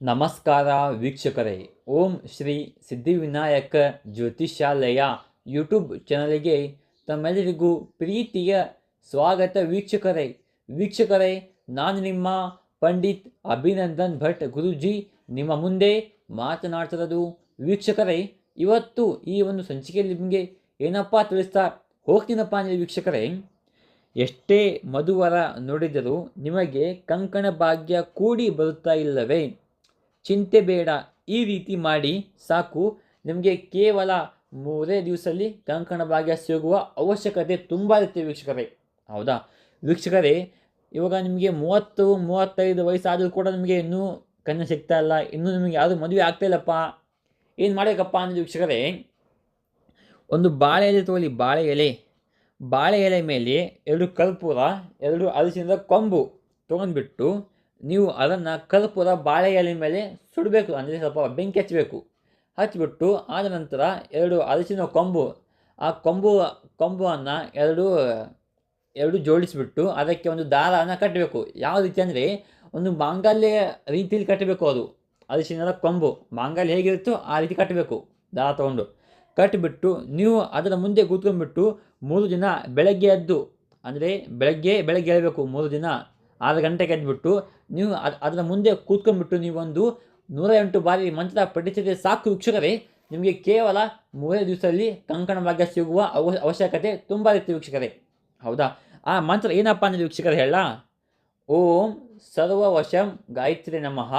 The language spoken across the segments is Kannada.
ನಮಸ್ಕಾರ ವೀಕ್ಷಕರೇ. ಓಂ ಶ್ರೀ ಸಿದ್ಧಿವಿನಾಯಕ ಜ್ಯೋತಿಷಾಲಯ ಯೂಟ್ಯೂಬ್ ಚಾನಲಿಗೆ ತಮ್ಮೆಲ್ಲರಿಗೂ ಪ್ರೀತಿಯ ಸ್ವಾಗತ ವೀಕ್ಷಕರೇ. ವೀಕ್ಷಕರೇ, ನಾನು ನಿಮ್ಮ ಪಂಡಿತ್ ಅಭಿನಂದನ್ ಭಟ್ ಗುರುಜಿ. ನಿಮ್ಮ ಮುಂದೆ ಮಾತನಾಡ್ತಿರೋದು ವೀಕ್ಷಕರೇ, ಇವತ್ತು ಈ ಒಂದು ಸಂಚಿಕೆಯಲ್ಲಿ ನಿಮಗೆ ಏನಪ್ಪ ತಿಳಿಸ್ತಾ ಹೋಗ್ತೀನಪ್ಪ ಅಂದರೆ ವೀಕ್ಷಕರೇ, ಎಷ್ಟೇ ಮಧುವರ ನೋಡಿದರೂ ನಿಮಗೆ ಕಂಕಣ ಭಾಗ್ಯ ಕೂಡಿ ಬರುತ್ತಾ ಇಲ್ಲವೇ? ಚಿಂತೆ ಬೇಡ. ಈ ರೀತಿ ಮಾಡಿ ಸಾಕು. ನಿಮಗೆ ಕೇವಲ ಮೂರೇ ದಿವಸದಲ್ಲಿ ಕಂಕಣ ಭಾಗ್ಯ ಸಿಗುವ ಅವಶ್ಯಕತೆ ತುಂಬ ಇರುತ್ತೆ ವೀಕ್ಷಕರೇ. ಹೌದಾ? ವೀಕ್ಷಕರೇ, ಇವಾಗ ನಿಮಗೆ ಮೂವತ್ತು, ಮೂವತ್ತೈದು ವಯಸ್ಸಾದರೂ ಕೂಡ ನಿಮಗೆ ಇನ್ನೂ ಕನ್ಯಾ ಸಿಗ್ತಾ ಇಲ್ಲ. ಇನ್ನೂ ನಿಮಗೆ ಯಾವುದು ಮದುವೆ ಆಗ್ತಾ ಇಲ್ಲಪ್ಪ. ಏನು ಮಾಡಬೇಕಪ್ಪ ಅನ್ನೋದು ವೀಕ್ಷಕರೇ, ಒಂದು ಬಾಳೆ ಎಲೆ ತಗೊಳ್ಳಿ. ಬಾಳೆ ಎಲೆ. ಬಾಳೆ ಎಲೆ ಮೇಲೆ ಎರಡು ಕರ್ಪೂರ, ಎರಡು ಅರಿಶಿನದ ಕೊಂಬು ತೊಗೊಂಡ್ಬಿಟ್ಟು ನೀವು ಅದನ್ನು ಕರ್ಪೂರ ಬಾಳೆ ಎಲೆ ಮೇಲೆ ಸುಡಬೇಕು. ಅಂದರೆ ಸ್ವಲ್ಪ ಬೆಂಕಿ ಹಚ್ಚಬೇಕು ಹಚ್ಚಿಬಿಟ್ಟು ಆದ ನಂತರ ಎರಡು ಅರಿಶಿನ ಕೊಂಬು. ಆ ಕೊಂಬು ಕೊಂಬನ್ನು ಎರಡು ಎರಡು ಜೋಡಿಸಿಬಿಟ್ಟು ಅದಕ್ಕೆ ಒಂದು ದಾರನ ಕಟ್ಟಬೇಕು ಯಾವ ರೀತಿ ಅಂದರೆ ಒಂದು ಮಾಂಗಲ್ಯ ರೀತಿಯಲ್ಲಿ ಕಟ್ಟಬೇಕು ಅದು. ಅರಿಶಿನದ ಕೊಂಬು. ಮಾಂಗಲ್ಯ ಹೇಗಿರುತ್ತೋ ಆ ರೀತಿ ಕಟ್ಟಬೇಕು ದಾರ ತೊಗೊಂಡು. ಕಟ್ಟಿಬಿಟ್ಟು ನೀವು ಅದರ ಮುಂದೆ ಕೂತ್ಕೊಂಡ್ಬಿಟ್ಟು ಮೂರು ದಿನ ಬೆಳಗ್ಗೆ ಎದ್ದು, ಅಂದರೆ ಬೆಳಗ್ಗೆ ಬೆಳಗ್ಗೆ ಹೇಳಬೇಕು ಮೂರು ದಿನ. ಆರು ಗಂಟೆಗೆ ಎದ್ಬಿಟ್ಟು ನೀವು ಅದು ಅದರ ಮುಂದೆ ಕೂತ್ಕೊಂಡ್ಬಿಟ್ಟು ನೀವೊಂದು ನೂರ ಎಂಟು ಬಾರಿ ಮಂತ್ರ ಪಠಿಸಿದರೆ ಸಾಕು ವೀಕ್ಷಕರೇ. ನಿಮಗೆ ಕೇವಲ ಮೂರೇ ದಿವಸದಲ್ಲಿ ಕಂಕಣ ಭಾಗ್ಯ ಸಿಗುವ ಅವ ಅವಶ್ಯಕತೆ ತುಂಬ ಇರುತ್ತೆ ವೀಕ್ಷಕರೇ. ಹೌದಾ? ಆ ಮಂತ್ರ ಏನಪ್ಪ ಅಂದರೆ ವೀಕ್ಷಕರು ಹೇಳ. ಓಂ ಸರ್ವವಶಂ ಗಾಯತ್ರಿ ನಮಃ.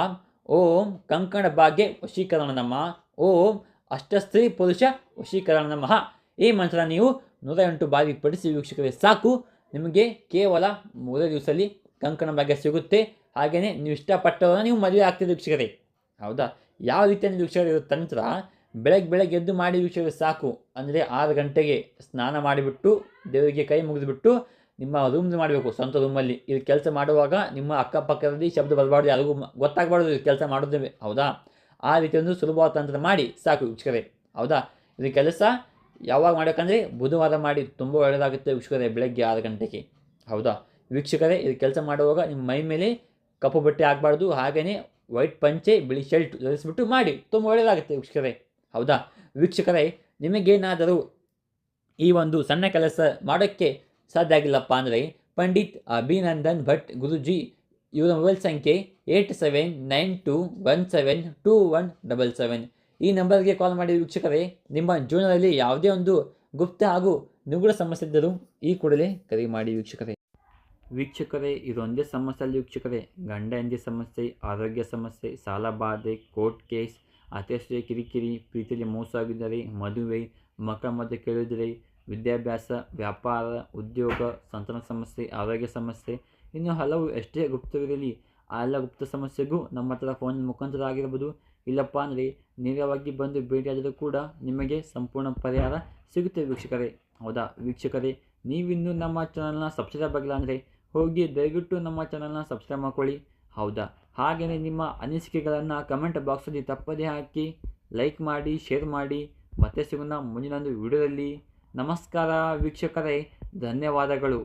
ಓಂ ಕಂಕಣ ಭಾಗ್ಯ ವಶೀಕರಣ ನಮಃ. ಓಂ ಅಷ್ಟಸ್ತ್ರೀ ಪುರುಷ ವಶೀಕರಣ ನಮಃ. ಈ ಮಂತ್ರ ನೀವು ನೂರ ಎಂಟು ಬಾರಿ ಪಡಿಸಿ ವೀಕ್ಷಕರೇ ಸಾಕು. ನಿಮಗೆ ಕೇವಲ ಮೂರೇ ದಿವಸದಲ್ಲಿ ಕಂಕಣ ಭಾಗ್ಯ ಸಿಗುತ್ತೆ. ಹಾಗೆಯೇ ನೀವು ಇಷ್ಟಪಟ್ಟವರನ್ನ ನೀವು ಮದುವೆ ಆಗ್ತೀರಿ ವೀಕ್ಷಕರೇ. ಹೌದಾ? ಯಾವ ರೀತಿಯಲ್ಲಿ ವೀಕ್ಷಕರು ಇರೋ ತಂತ್ರ ಬೆಳಗ್ಗೆ ಬೆಳಗ್ಗೆ ಎದ್ದು ಮಾಡಿ ವೀಕ್ಷಕರು ಸಾಕು. ಅಂದರೆ ಆರು ಗಂಟೆಗೆ ಸ್ನಾನ ಮಾಡಿಬಿಟ್ಟು, ದೇವರಿಗೆ ಕೈ ಮುಗಿದ್ಬಿಟ್ಟು ನಿಮ್ಮ ರೂಮ್ ಮಾಡಬೇಕು, ಸ್ವಂತ ರೂಮಲ್ಲಿ ಇದು ಕೆಲಸ ಮಾಡುವಾಗ ನಿಮ್ಮ ಅಕ್ಕಪಕ್ಕದಲ್ಲಿ ಶಬ್ದ ಬರಬಾರ್ದು, ಯಾರಿಗೂ ಗೊತ್ತಾಗಬಾರ್ದು ಇದು ಕೆಲಸ ಮಾಡೋದೇ. ಹೌದಾ? ಆ ರೀತಿ ಒಂದು ಸುಲಭವಾದ ತಂತ್ರ ಮಾಡಿ ಸಾಕು ವೀಕ್ಷಕರೇ. ಹೌದಾ? ಇದು ಕೆಲಸ ಯಾವಾಗ ಮಾಡಬೇಕಂದ್ರೆ ಬುಧವಾರ ಮಾಡಿ ತುಂಬ ಒಳ್ಳೆಯದಾಗುತ್ತೆ ವೀಕ್ಷಕರೇ ಬೆಳಗ್ಗೆ ಆರು ಗಂಟೆಗೆ. ಹೌದಾ? ವೀಕ್ಷಕರೇ, ಇದು ಕೆಲಸ ಮಾಡುವಾಗ ನಿಮ್ಮ ಮೈ ಮೇಲೆ ಕಪ್ಪು ಬಟ್ಟೆ ಆಗಬಾರ್ದು ಹಾಗೆಯೇ ವೈಟ್ ಪಂಚೆ, ಬಿಳಿ ಶರ್ಟ್ ಧರಿಸಿಬಿಟ್ಟು ಮಾಡಿ. ತುಂಬ ಒಳ್ಳೆಯದಾಗುತ್ತೆ ವೀಕ್ಷಕರೇ. ಹೌದಾ? ವೀಕ್ಷಕರೇ, ನಿಮಗೇನಾದರೂ ಈ ಒಂದು ಸಣ್ಣ ಕೆಲಸ ಮಾಡೋಕ್ಕೆ ಸಾಧ್ಯ ಆಗಿಲ್ಲಪ್ಪ ಅಂದರೆ ಪಂಡಿತ್ ಅಭಿನಂದನ್ ಭಟ್ ಗುರುಜಿ, ಇವರ ಮೊಬೈಲ್ ಸಂಖ್ಯೆ eight seven nine two one seven two one double seven. ಈ ನಂಬರ್ಗೆ ಕಾಲ್ ಮಾಡಿ ವೀಕ್ಷಕರೇ, ನಿಮ್ಮ ಜೀವನದಲ್ಲಿ ಯಾವುದೇ ಒಂದು ಗುಪ್ತ ಹಾಗೂ ನುಗುಡ ಸಮಸ್ಯೆ ಇದ್ದರೂ ಈ ಕೂಡಲೇ ಕರೆ ಮಾಡಿ ವೀಕ್ಷಕರೇ. ವೀಕ್ಷಕರೇ, ಇದೊಂದೇ ಸಮಸ್ಯೆಯಲ್ಲಿ ವೀಕ್ಷಕರೇ. ಗಂಡ ಹೆಂಡತಿ ಸಮಸ್ಯೆ, ಆರೋಗ್ಯ ಸಮಸ್ಯೆ, ಸಾಲ ಬಾಧೆ, ಕೋರ್ಟ್ ಕೇಸ್ ಅತ್ಯಷ್ಟೇ ಕಿರಿಕಿರಿ, ಪ್ರೀತಿಯಲ್ಲಿ ಮೋಸ ಆಗಿದ್ದರೆ, ಮದುವೆ ಮಕ್ಕಳ ಮಧ್ಯೆ ಕೇಳಿದರೆ ವಿದ್ಯಾಭ್ಯಾಸ, ವ್ಯಾಪಾರ, ಉದ್ಯೋಗ, ಸಂತಾನ ಸಮಸ್ಯೆ, ಆರೋಗ್ಯ ಸಮಸ್ಯೆ. ಇನ್ನು ಹಲವು ಎಷ್ಟೇ ಗುಪ್ತವಿರಲಿ, ಆ ಎಲ್ಲ ಗುಪ್ತ ಸಮಸ್ಯೆಗೂ ನಮ್ಮ ಹತ್ರ ಫೋನ್ ಮುಖಾಂತರ ಆಗಿರ್ಬೋದು ಇಲ್ಲಪ್ಪ ಅಂದರೆ ನೇರವಾಗಿ ಬಂದು ಭೇಟಿಯಾದರೂ ಕೂಡ ನಿಮಗೆ ಸಂಪೂರ್ಣ ಪರಿಹಾರ ಸಿಗುತ್ತೆ ವೀಕ್ಷಕರೇ. ಹೌದಾ ವೀಕ್ಷಕರೇ, ನೀವಿನ್ನೂ ನಮ್ಮ ಚಾನಲ್ನ ಸಬ್ಸ್ಕ್ರೈಬ್ ಆಗಿಲ್ಲ ಅಂದರೆ ಹೋಗಿ ದಯವಿಟ್ಟು ನಮ್ಮ ಚಾನಲ್ನ ಸಬ್ಸ್ಕ್ರೈಬ್ ಮಾಡ್ಕೊಳ್ಳಿ. ಹೌದಾ? ಹಾಗೆಯೇ ನಿಮ್ಮ ಅನಿಸಿಕೆಗಳನ್ನು ಕಮೆಂಟ್ ಬಾಕ್ಸಲ್ಲಿ ತಪ್ಪದೇ ಹಾಕಿ ಲೈಕ್ ಮಾಡಿ ಶೇರ್ ಮಾಡಿ. ಮತ್ತೆ ಸಿಗೋಣ ಮುಂದಿನ ಒಂದು ವಿಡಿಯೋದಲ್ಲಿ ನಮಸ್ಕಾರ ವೀಕ್ಷಕರೇ. ಧನ್ಯವಾದಗಳು.